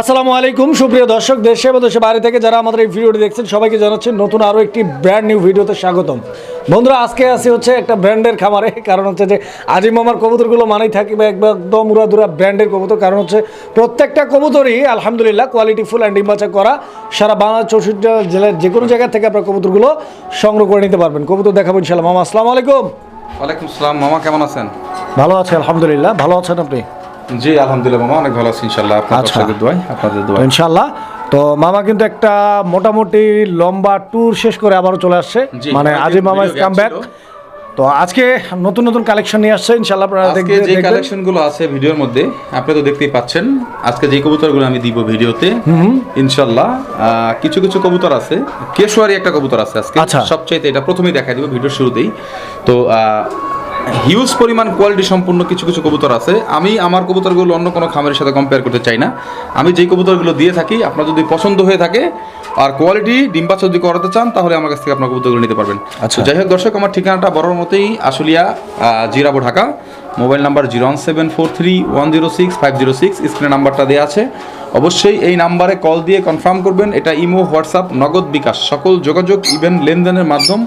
আসসালামু আলাইকুম সুপ্রিয় দর্শক দেশে এবং দেশে বাইরে থেকে যারা আমাদের এই ভিডিওটি দেখছেন সবাইকে জানাচ্ছি নতুন আরও একটি ব্র্যান্ড নিউ ভিডিওতে স্বাগতম। বন্ধুরা আজকে আসি হচ্ছে একটা ব্র্যান্ডের খামারে কারণ হচ্ছে যে আজিম মামার কবুতরগুলো মানেই থাকি বা একদম উড়াদুরা ব্র্যান্ডের কবুতর কারণ হচ্ছে প্রত্যেকটা কবুতরই আলহামদুলিল্লাহ কোয়ালিটি ফুল অ্যান্ড ডিম্বাচা করা সারা বাংলা চৌষট্টি জেলার যে কোনো জায়গা থেকে আপনার কবুতরগুলো সংগ্রহ করে নিতে পারবেন। কবুতর দেখাবো ইনশাল্লাহ মামা আসসালামু আলাইকুম। ওয়ালাইকুম সালাম মামা কেমন আছেন? ভালো আছে আলহামদুলিল্লাহ। ভালো আছেন আপনি? জি আলহামদুলিল্লাহ মামা অনেক ভালো আছি ইনশাল্লাহ আপনার আচ্ছা। দোয়াই আপনাদের দোয়াই ইনশাল্লাহ তো মামা কিন্তু একটা মোটামুটি লম্বা ট্যুর শেষ করে আবারও চলে আসছে। মানে আজিম মামা কাম ব্যাক তো আজকে নতুন নতুন কালেকশন নিয়ে আসছে ইনশাল্লাহ আপনারা আজকে যে দেখবেন। কালেকশনগুলো আছে ভিডিওর মধ্যে আপনি তো দেখতেই পাচ্ছেন আজকে যে কবুতরগুলো আমি দিব ভিডিওতে ইনশাল্লাহ আহ, কিছু কিছু কবুতর আছে কেশোয়ারি একটা কবুতর আছে আজকে। আচ্ছা। সবচাইতে এটা প্রথমেই দেখাই দিব ভিডিওর শুরুতেই। তো হিউজ পরিমাণ কোয়ালিটি সম্পূর্ণ কিছু কিছু কবুতর আছে। আমি আমার কবুতরগুলো অন্য কোনো খামারের সাথে কম্পেয়ার করতে চাই না। আমি যেই কবুতরগুলো দিয়ে থাকি আপনার যদি পছন্দ হয়ে থাকে আর কোয়ালিটি ডিম্বাচ যদি করাতে চান তাহলে আমার কাছ থেকে আপনার কবুতরগুলো নিতে পারবেন। আচ্ছা। যাই হোক দর্শক আমার ঠিকানাটা বড়র মতোই Ashulia Jirabo Dhaka. Mobile number zero one seven four three one zero six five zero six স্ক্রিনে নাম্বারটা দেওয়া আছে। অবশ্যই এই নাম্বারে কল দিয়ে কনফার্ম করবেন। এটা ইমো হোয়াটসঅ্যাপ নগদ বিকাশ সকল যোগাযোগ ইভেন লেনদেনের মাধ্যম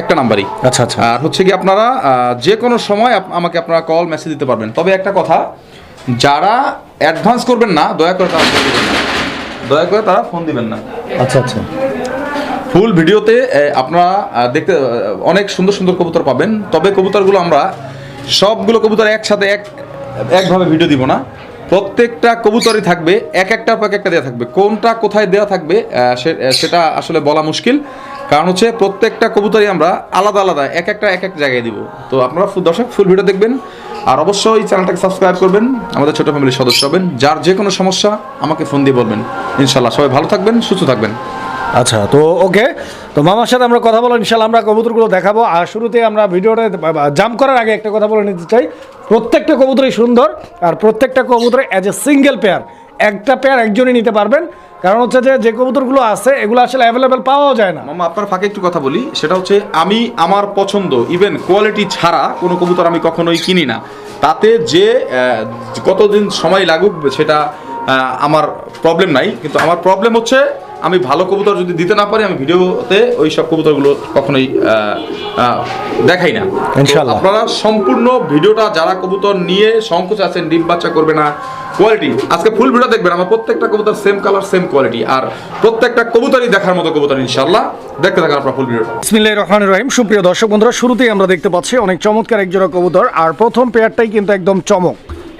একটা নাম্বারই। আচ্ছা আচ্ছা। আর হচ্ছে কি আপনারা যে কোনো সময় আমাকে আপনারা কল মেসেজ দিতে পারবেন। তবে একটা কথা যারা অ্যাডভান্স করবেন না দয়া করে তারা ফোন দিবেন না। দয়া করে তারা ফোন দিবেন না। আচ্ছা আচ্ছা। ফুল ভিডিওতে আপনারা দেখতে অনেক সুন্দর সুন্দর কবুতর পাবেন। তবে কবুতরগুলো আমরা সবগুলো কবুতর একসাথে এক একভাবে ভিডিও দিব না। প্রত্যেকটা কবুতরই থাকবে এক একটা পর এক একটা দেওয়া থাকবে। কোনটা কোথায় দেওয়া থাকবে সেটা আসলে বলা মুশকিল। কারণ হচ্ছে প্রত্যেকটা কবুতরই আমরা আলাদা আলাদা, এক একটা, এক এক জায়গায় দিব। তো আপনারা দর্শক ফুল ভিডিও দেখবেন। আর অবশ্যই চ্যানেলটাকে সাবস্ক্রাইব করবেন। আমাদের ছোট ফ্যামিলির সদস্য হবেন। যার যে কোনো সমস্যা, আমাকে ফোন দিয়ে বলবেন। ইনশাল্লাহ সবাই ভালো থাকবেন, সুস্থ থাকবেন। আচ্ছা তো ওকে। তো মামার সাথে আমরা কথা বলো ইনশাল্লাহ আমরা কবুতরগুলো দেখাবো। আর শুরুতে আমরা ভিডিওটা জাম করার আগে একটা কথা বলে নিতে চাই। প্রত্যেকটা কবুতরই সুন্দর, আর প্রত্যেকটা কবুতরে অ্যাজ এ সিঙ্গেল পেয়ার একটা পেয়ার একজনই নিতে পারবেন। কারণ হচ্ছে যে যে কবুতরগুলো আছে, এগুলো আসলে অ্যাভেলেবেল পাওয়াও যায় না। মামা, আপনার ফাঁকে একটু কথা বলি। সেটা হচ্ছে, আমি আমার পছন্দ ইভেন কোয়ালিটি ছাড়া কোনো কবুতর আমি কখনোই কিনি না। তাতে যে কতদিন সময় লাগুক সেটা আমার প্রবলেম নাই। কিন্তু আমার প্রবলেম হচ্ছে আমি ভালো কবুতর যদি দিতে না পারি আমি ভিডিওতে ওই সব কবুতরগুলো কখনোই দেখাই না। আপনারা সম্পূর্ণ ভিডিওটা যারা কবুতর নিয়ে সংকোচ আছেন ডিম বাচ্চা করবে না কোয়ালিটি আজকে ফুল ভিডিও দেখবেন আমার প্রত্যেকটা কবুতর সেম কালার সেম কোয়ালিটি আর প্রত্যেকটা কবুতরই দেখার মতো কবুতর ইনশাল্লাহ দেখতে থাকেন আপনার ফুল ভিডিওটা বিসমিল্লাহির রহমানির রহিম। সুপ্রিয় দর্শক বন্ধুরা শুরুতেই আমরা দেখতে পাচ্ছি অনেক চমৎকার এক জোড়া কবুতর। আর প্রথম পেয়ারটাই কিন্তু একদম চমক।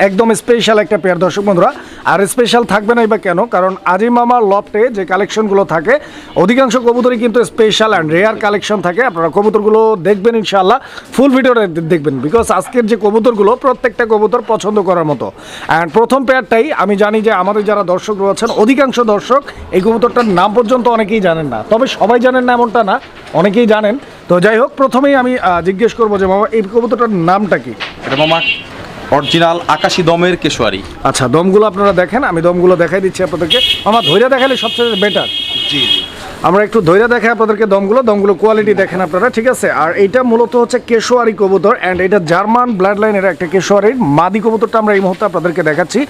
একদম স্পেশাল একটা পেয়ার দর্শক বন্ধুরা। আর স্পেশাল থাকবে নাই বা কেন? কারণ আজিম মামার লফটে যে কালেকশনগুলো থাকে, অধিকাংশ কবুতরই কিন্তু স্পেশাল অ্যান্ড রেয়ার কালেকশন থাকে। আপনারা কবুতরগুলো দেখবেন ইনশাল্লাহ ফুল ভিডিওটা দেখবেন। বিকজ আজকের যে কবুতরগুলো, প্রত্যেকটা কবুতর পছন্দ করার মতো। অ্যান্ড প্রথম পেয়ারটাই আমি জানি যে আমাদের যারা দর্শক রয়েছেন, অধিকাংশ দর্শক এই কবুতরটার নাম পর্যন্ত অনেকেই জানেন না। তবে সবাই জানেন না এমনটা না, অনেকেই জানেন। তো যাই হোক, প্রথমেই আমি জিজ্ঞেস করব যে মামা, এই কবুতরটার নামটা কি? এটা মামা অরিজিনাল আকাশি দমের কেশোয়ারি। আচ্ছা দমগুলো আপনারা দেখেন আমি দমগুলো দেখাই দিচ্ছি আপনাদেরকে। আমার ধৈর্য দেখালে সবচেয়ে বেটার জি জি। আমরা একটু ধৈর্য দেখাই আপনাদেরকে দমগুলো দমগুলো কোয়ালিটি দেখেন আপনারা ঠিক আছে? আর এটা মূলত হচ্ছে কেশোয়ারি কবুতর অ্যান্ড এটা জার্মান ব্লাড লাইনের একটা কেশোয়ারির মাদি কবুতরটা আমরা এই মুহূর্তে আপনাদেরকে দেখাচ্ছি।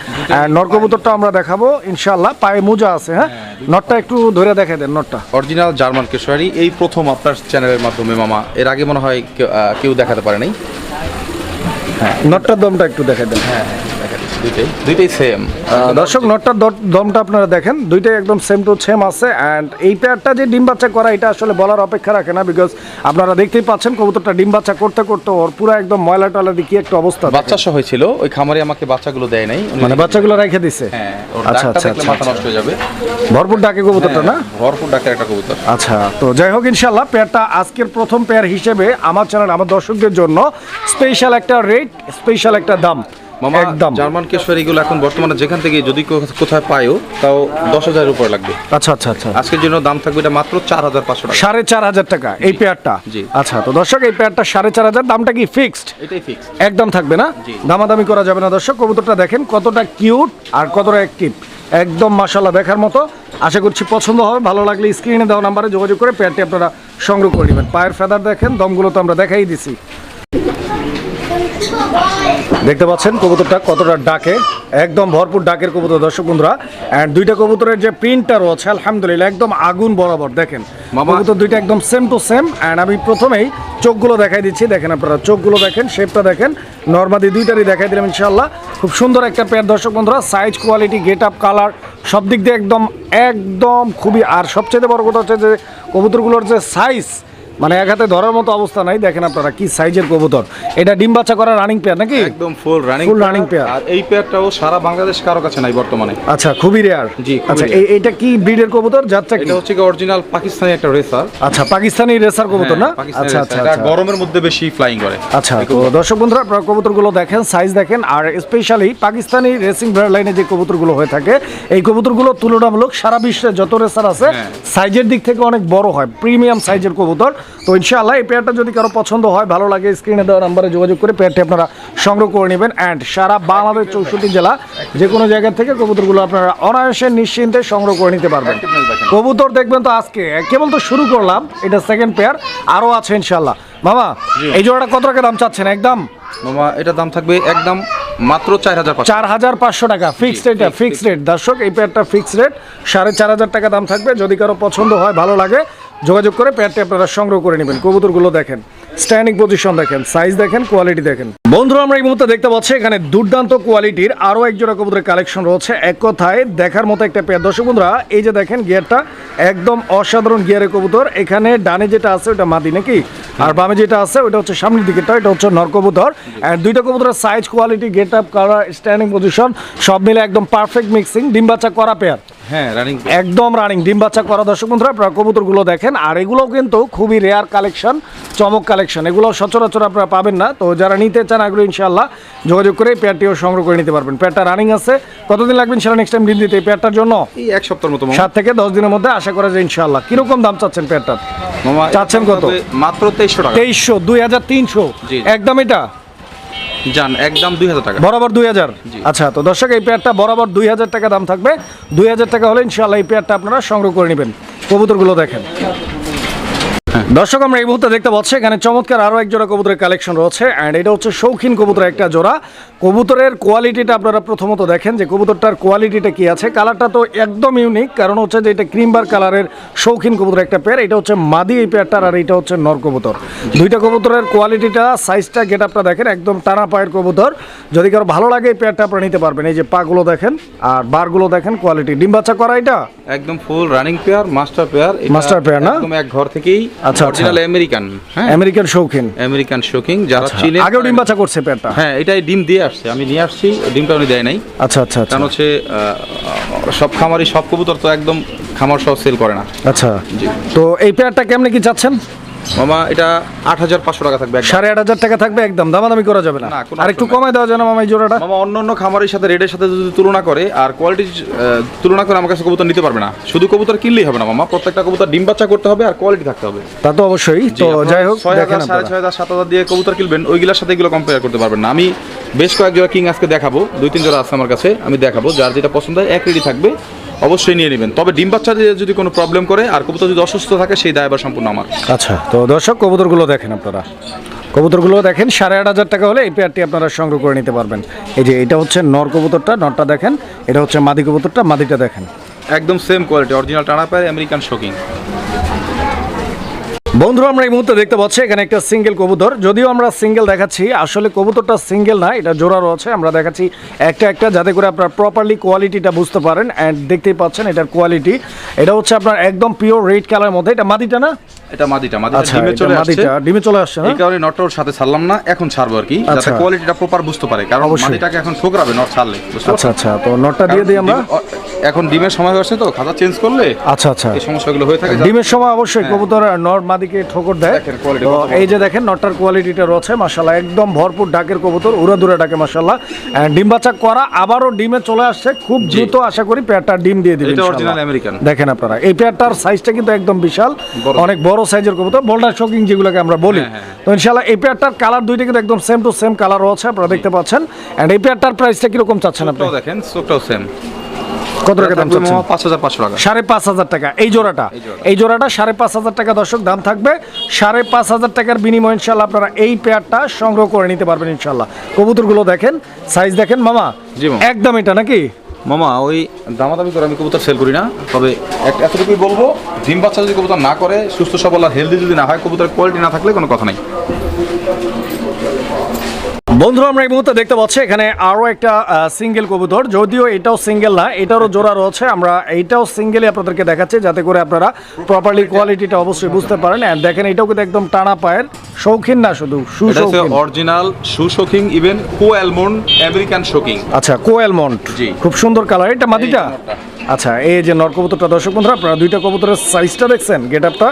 নর কবুতরটা আমরা দেখাবো ইনশাল্লাহ পায়ে মোজা আছে হ্যাঁ? নটটা একটু ধৈর্য দেখাই দেন নটটা। অরিজিনাল জার্মান কেশোয়ারি এই প্রথম আপনার চ্যানেলের মাধ্যমে মামা। এর আগে মনে হয় কেউ- কেউ দেখাতে পারে নাই নটটার দমটা একটু দেখাই দেন। হ্যাঁ। দুইটাই। দুইটাই সেম দর্শক নটটার দমটা আপনারা দেখেন। দুইটাই একদম সেম টু সেম আছে। অ্যান্ড এই পেয়ারটা যে ডিম বাচ্চা করা এটা আসলে বলার অপেক্ষা রাখে না বিকজ আপনারা দেখতেই পাচ্ছেন কবুতরটা ডিম বাচ্চা করতে করতে ওর পুরো একদম ময়লা টয়লা দিয়ে কি একটা অবস্থা বাচ্চা সহ হয়েছিল ওই খামারে আমাকে বাচ্চাগুলো দেয় নাই। মানে বাচ্চাগুলো রেখে দিছে? হ্যাঁ আচ্ছা আচ্ছা আচ্ছা মাথা নষ্ট হয়ে যাবে। ভরপুর ডাকে কবুতরটা না? হ্যাঁ, ভরপুর ডাকের একটা কবুতর। আচ্ছা তো যাই হোক ইনশাল্লাহ পেয়ারটা আজকের প্রথম পেয়ার হিসেবে আমার চ্যানেল আমার দর্শকদের জন্য স্পেশাল একটা রেট স্পেশাল একটা দাম। মামা একদম জার্মান এখন বর্তমানে যেখান থেকে যদি কোথায় পায়ও তাও দশ হাজারের উপর লাগবে আচ্ছা আচ্ছা আচ্ছা আজকের জন্য দাম থাকবে এটা মাত্র চার হাজার পাঁচশো টাকা সাড়ে চার হাজার টাকা এই পেয়ারটা জি। আচ্ছা তো দর্শক এই পেয়ারটা সাড়ে চার হাজার দামটা কি ফিক্সড এটাই একদম থাকবে না দামাদামি করা যাবে না দর্শক কবুতরটা দেখেন কতটা কিউট আর কতটা অ্যাক্টিভ একদম মাশাল্লাহ দেখার মতো আশা করছি পছন্দ হবে ভালো লাগলে স্ক্রিনে দেওয়া নাম্বারে যোগাযোগ করে পেয়ারটি আপনারা সংগ্রহ করে নেবেন পায়ের ফেদার দেখেন দমগুলো তো আমরা দেখাই দিছি দেখতে পাচ্ছেন কবুতরটা কতটা ডাকে একদম ভরপুর ডাকের কবুতর দর্শক বন্ধুরা। অ্যান্ড দুইটা কবুতরের যে প্রিন্টটা রয়েছে আলহামদুলিল্লাহ একদম আগুন বরাবর দেখেন। কবুতর দুইটা একদম সেম টু সেম অ্যান্ড আমি প্রথমেই চোখগুলো দেখাই দিচ্ছি দেখেন আপনারা চোখগুলো দেখেন শেপটা দেখেন নর্মাদি দুইটারই দেখাই দিলাম ইনশাল্লাহ খুব সুন্দর একটা পেয়ার দর্শক বন্ধুরা size quality get up colour সব দিক দিয়ে একদম একদম খুবই আর সবচেয়ে বড় কথা হচ্ছে যে কবুতরগুলোর যে সাইজ মানে এক হাতে ধরার মতো অবস্থা নাই। দেখেন আপনারা কি সাইজের কবুতর। এটা ডিম বাচ্চা করা রানিং পেয়ার নাকি? একদম full running Full running pair। আর এই পেয়ারটাও সারা বাংলাদেশ কারও কাছে নাই বর্তমানে। আচ্ছা খুবই রেয়ার জি, আচ্ছা এইটা কি ব্রিডের কবুতর? যাত্রা কি? এটা হচ্ছে অরিজিনাল পাকিস্তানি একটা রেসার আচ্ছা পাকিস্তানি রেসার কবুতর না? আচ্ছা আচ্ছা এটা আচ্ছা। গরমের মধ্যে বেশি ফ্লাইং করে। আচ্ছা তো দর্শক বন্ধুরা আপনারা কবুতরগুলো দেখেন সাইজ দেখেন আর স্পেশালি পাকিস্তানি রেসিং ব্রার লাইনে যে কবুতরগুলো হয়ে থাকে এই কবুতরগুলো তুলনামূলক সারা বিশ্বে যত রেসার আছে হ্যাঁ। সাইজের দিক থেকে অনেক বড় হয় প্রিমিয়াম সাইজের কবুতর। তো ইনশাআল্লাহ এই পেয়ারটা যদি কারও পছন্দ হয় ভালো লাগে স্ক্রিনে দেওয়া নাম্বারে যোগাযোগ করে পেয়ারটি আপনারা সংগ্রহ করে নেবেন। অ্যান্ড সারা বাংলাদেশ চৌষট্টি জেলা যে কোনো জায়গা থেকে কবুতরগুলো আপনারা অনায়াসে নিশ্চিন্তে সংগ্রহ করে নিতে পারবেন। কবুতর দেখবেন তো আজকে কেবল তো শুরু করলাম এটা সেকেন্ড পেয়ার আরও আছে ইনশাল্লাহ মামা এই জোড়াটা কত টাকা দাম চাচ্ছেন একদম? মামা এটার দাম থাকবে একদম মাত্র চার হাজার চার হাজার পাঁচশো টাকা ফিক্সড এটা ফিক্সড রেট দর্শক এই পেয়ারটা ফিক্সড রেট সাড়ে চার হাজার টাকা দাম থাকবে। যদি কারও পছন্দ হয় ভালো লাগে যোগাযোগ করে প্যাডটি আপনারা সংগ্রহ করে নেবেন। কবুতরগুলো দেখেন স্ট্যান্ডিং পজিশন দেখেন সাইজ দেখেন কোয়ালিটি দেখেন। বন্ধুরা আমরা এই মুহূর্তে দেখতে পাচ্ছি এখানে দুর্দান্ত কোয়ালিটির আরও এক জোড়া কবুতরের কালেকশন রয়েছে। এক কথায় দেখার মতো একটা পেয়ার। দর্শক বন্ধুরা এই যে দেখেন গিয়ারটা একদম অসাধারণ গিয়ারের কবুতর। এখানে ডানে যেটা আছে ওটা মাদি নাকি? আর বামে যেটা আছে ওটা হচ্ছে সামনের দিকেটা এটা হচ্ছে নর কবুতর। আর দুইটা কবুতরের size quality get up colour standing position সব মিলে একদম পারফেক্ট মিক্সিং ডিম বাচ্চা করা পেয়ার। হ্যাঁ রানিং একদম রানিং ডিম বাচ্চা করা। দর্শক বন্ধুরা আপনারা কবুতরগুলো দেখেন। আর এগুলোও কিন্তু খুবই রেয়ার কালেকশন চমক কালেকশন এগুলো সচরাচর আপনারা পাবেন না। তো যারা নিতে চান এগুলো ইনশাল্লাহ যোগাযোগ করে এই পেয়ারটিও সংগ্রহ করে নিতে পারবেন। পেয়ারটা রানিং আছে। কতদিন লাগবে ইনশাল্লাহ নেক্সট টাইম ডিম দিতে এই পেয়ারটার জন্য? এই এক সপ্তাহের মতো সাত থেকে দশ দিনের মধ্যে আশা করা যায় ইনশাল্লাহ কীরকম দাম চাচ্ছেন পেয়ারটার? মামা চাচ্ছেন কত? মাত্র তেইশশো টাকা। তেইশশো দুই হাজার তিনশো। একদম এটা? যান একদম দুই হাজার টাকা। বরাবর দুই হাজার? আচ্ছা তো দর্শক এই পেয়ারটা বরাবর দুই হাজার টাকা দাম থাকবে। দুই হাজার টাকা হলে ইনশাল্লাহ এই পেয়ারটা আপনারা সংগ্রহ করে নেবেন। কবুতরগুলো দেখেন। দর্শক, আমরা এই মুহূর্তে দেখতে পাচ্ছি, এখানে চমৎকার আরও এক জোড়া কবুতরের কালেকশন রয়েছে অ্যান্ড এটা হচ্ছে শৌখিন কবুতরের একটা জোড়া। কবুতরের কোয়ালিটিটা আপনারা প্রথমত দেখেন যে কবুতরটার কোয়ালিটিটা কি আছে। কালারটা তো একদম ইউনিক কারণ হচ্ছে যে এটা ক্রিমবার কালারের শৌখিন কবুতর একটা পেয়ার এটা হচ্ছে মাদি এই পেয়ারটার আর এটা হচ্ছে নর কবুতর। দুইটা কবুতরের কোয়ালিটিটা সাইজটা গেট আপটা দেখেন একদম টানা পায়ের কবুতর। যদি কারও ভালো লাগে এই পেয়ারটা আপনারা নিতে পারবেন। এই যে পাগুলো দেখেন আর বারগুলো দেখেন কোয়ালিটি ডিম বাচ্চা করা এটা? একদম full running pair master pair master pair না? একদম এক ঘর থেকেই আচ্ছা, অরিজিনাল আমেরিকান হ্যাঁ। আমেরিকান শৌখিন। আমেরিকান শৌখিন যারা চিনে আগেও ডিম বাচ্চা করছে পেয়ারটা হ্যাঁ এটাই ডিম দিয়ে আসছে। আমি নিয়ে আসছি ডিমটা উনি দেয় নাই। আচ্ছা আচ্ছা আচ্ছা। কারণ হচ্ছে সব খামারি সব কবুতর তো একদম খামার সহ সেল করে না। আচ্ছা। তো এই পেয়ারটা কেমনে কি চাচ্ছেন? মামা এটা আট হাজার পাঁচশো টাকা থাকবে সাড়ে আট হাজার টাকা থাকবে একদম দামাদামি করা যাবে না। আর একটু কমায় দেওয়া যায় না মামা এই জোড়াটা? মামা অন্য অন্য খামারের সাথে রেটের সাথে যদি তুলনা করে আর কোয়ালিটি তুলনা করে আমার কাছে কবুতর নিতে পারবে না। শুধু কবুতর কিনলেই হবে না মামা প্রত্যেকটা কবুতর ডিম বাচ্চা করতে হবে আর কোয়ালিটি থাকতে হবে। তা তো অবশ্যই তো যাই হোক ছয় হাজার সাড়ে ছয় হাজার সাত হাজার দিয়ে কবুতর কিনবেন ওইগুলোর সাথে এগুলো কম্পেয়ার করতে পারবেন না। আমি বেশ কয়েক জোড়া কিং আজকে দেখাবো দুই তিন জোড়া আছে আমার কাছে আমি দেখাবো যার যেটা পছন্দ হয় এক রেডি থাকবে। অবশ্যই নিয়ে নেবেন। তবে ডিম বাচ্চা যদি কোনো প্রবলেম করে আর কবুতর যদি অসুস্থ থাকে সেই দায়বার সম্পূর্ণ আমার। আচ্ছা তো দর্শক কবুতরগুলো দেখেন আপনারা। কবুতরগুলো দেখেন সাড়ে আট হাজার টাকা হলে এই পেয়ারটি আপনারা সংগ্রহ করে নিতে পারবেন। এই যে এটা হচ্ছে নর কবুতরটা নরটা দেখেন এটা হচ্ছে মাদি কবুতরটা মাদিটা দেখেন। একদম সেম কোয়ালিটি অরিজিনাল টানা পায় আমেরিকান শোকিং বন্ধুরা, আমরা এই মুহূর্তে দেখতে পাচ্ছি এখানে একটা সিঙ্গেল কবুতর। যদিও আমরা সিঙ্গেল দেখাচ্ছি, আসলে কবুতরটা সিঙ্গেল না, এটা জোড়া রয়েছে। আমরা দেখাচ্ছি একটা একটা যাতে করে আপনার প্রপারলি কোয়ালিটিটা বুঝতে পারেন। অ্যান্ড দেখতেই পাচ্ছেন এটার কোয়ালিটি এটা হচ্ছে আপনার একদম পিওর রেড কালার মধ্যে। এটা মাদিটা না? এটা মাদিটা মাদিটা আচ্ছা ডিমে চলে আসছে। ডিমে চলে আসছে এই কারণে নটটা ওর সাথে ছাড়লাম না এখন ছাড়বো আর কি। যাতে আচ্ছা। কোয়ালিটিটা প্রপার বুঝতে পারে কারণ। মাটিটাকে এখন ঠোকরাবে নট ছাড়লে আচ্ছা আচ্ছা তো নটটা দিয়ে দিই আমরা? এখন ডিমের সময় হচ্ছে তো খাতা চেঞ্জ করলে আচ্ছা আচ্ছা। এই সমস্যাগুলো হয়ে থাকে। ডিমের সময় অবশ্যই কবুতর নর মাদিকে ঠোকর দেয়। তো এই যে দেখেন নটটার কোয়ালিটিটা রয়েছে মাসাল্লাহ একদম ভরপুর ডাকের কবুতর ডাকে মাসাল্লাহ ডিম বাচ্চা করা আবারও ডিমে চলে আসছে খুব দ্রুত আশা করি পেয়ারটা ডিম দিয়ে দিবে এটা অরিজিনাল আমেরিকান দেখেন আপনারা এই পেয়ারটার সাইজটা কিন্তু একদম বিশাল অনেক বড়। সাইজের কবুতর বোল্ডার শোকিং যেগুলোকে আমরা বলি। হ্যাঁ, হ্যাঁ, তো ইনশাআল্লাহ এই পেয়ারটার কালার দুইটা কিন্তু একদম সেম টু সেম কালার রয়েছে আপনারা দেখতে পাচ্ছেন। এন্ড এই পেয়ারটার প্রাইসটা কীরকম চাচ্ছেন আপনি? দেখেন চোখটাও সেম কত টাকা দাম চাচ্ছেন? পাঁচ হাজার পাঁচশো টাকা। সাড়ে পাঁচ হাজার টাকা। এই জোড়াটা এই জোড়াটা। সাড়ে পাঁচ হাজার টাকা দর্শক দাম থাকবে সাড়ে পাঁচ হাজার টাকার বিনিময়ে ইনশাল্লাহ আপনারা এই পেয়ারটা সংগ্রহ করে নিতে পারবেন ইনশাল্লাহ কবুতরগুলো দেখেন সাইজ দেখেন। মামা। একদম এটা নাকি? মামা, ওই দামাদামি করে আমি কবুতর সেল করি না। তবে এতটুকুই বলব, ডিম বাচ্চা যদি কবুতর না করে, সুস্থ, সবল আর হেলদি যদি না হয়, কবুতরের কোয়ালিটি না থাকলে কোনো কথা নাই। বন্ধুরা আমরা এই মুহূর্তে দেখতে পাচ্ছি এখানে আরও একটা সিঙ্গেল কবুতর। যদিও এটাও সিঙ্গেল না এটারও জোড়া রয়েছে। আমরা এইটাও সিঙ্গেলই আপনাদেরকে দেখাচ্ছি যাতে করে আপনারা প্রপারলি কোয়ালিটিটা অবশ্যই বুঝতে পারেন। দেখেন এটাও কিন্তু একদম টানা পায়ের শৌখিন না শুধু সুশৌখিন। অরিজিনাল শু ইভেন কো অ্যালমন্ড আমেরিকান শোকিং আচ্ছা কোয়েলমন্ট জি। খুব সুন্দর কালার এটা মাটিটা? আচ্ছা এই যে নর কবুতরটা দর্শক বন্ধুরা আপনারা দুইটা কবুতরের সাইজটা দেখছেন গেট আপটা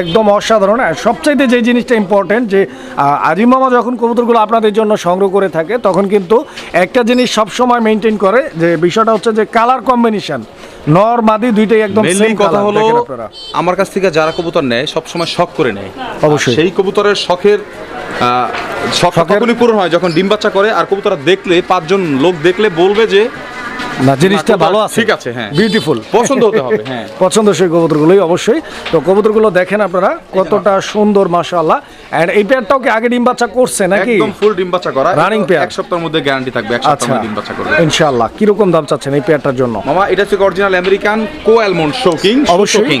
একদম অসাধারণ। আর সবচাইতে যে জিনিসটা ইম্পর্টেন্ট যে আহ, আজিম মামা যখন কবুতরগুলো আপনাদের জন্য সংগ্রহ করে থাকে তখন কিন্তু একটা জিনিস সবসময় মেনটেন করে যে বিষয়টা হচ্ছে যে কালার কম্বিনেশন নর মাদি দুইটাই একদম সেম কথা হলো আমার কাছ থেকে যারা কবুতর নেয় সবসময় শখ করে নেয়। অবশ্যই। সেই কবুতরের শখের শখ তখনই পূরণ হয় যখন ডিম বাচ্চা করে আর কবুতরা দেখলে পাঁচজন লোক দেখলে বলবে যে না জিনিসটা ভালো আছে। ঠিক আছে, হ্যাঁ। বিউটিফুল পছন্দ হতে হবে, হ্যাঁ। পছন্দসই কবুতরগুলোই অবশ্যই। তো কবুতরগুলো দেখেন আপনারা কতটা সুন্দর মাশাআল্লাহ। এন্ড এই পেয়ারটাও কি আগে ডিম বাচ্চা করছে নাকি? একদম ফুল ডিম বাচ্চা করা। Running pair। এক সপ্তাহের মধ্যে গ্যারান্টি থাকবে এক সপ্তাহের আচ্ছা। মধ্যে ডিম বাচ্চা করবে। ইনশাআল্লাহ। কীরকম দাম চাচ্ছেন এই পেয়ারটার জন্য? মামা এটা হচ্ছে অরিজিনাল আমেরিকান কো অ্যালমন্ড শোকিং অবশ্যই। শোকিং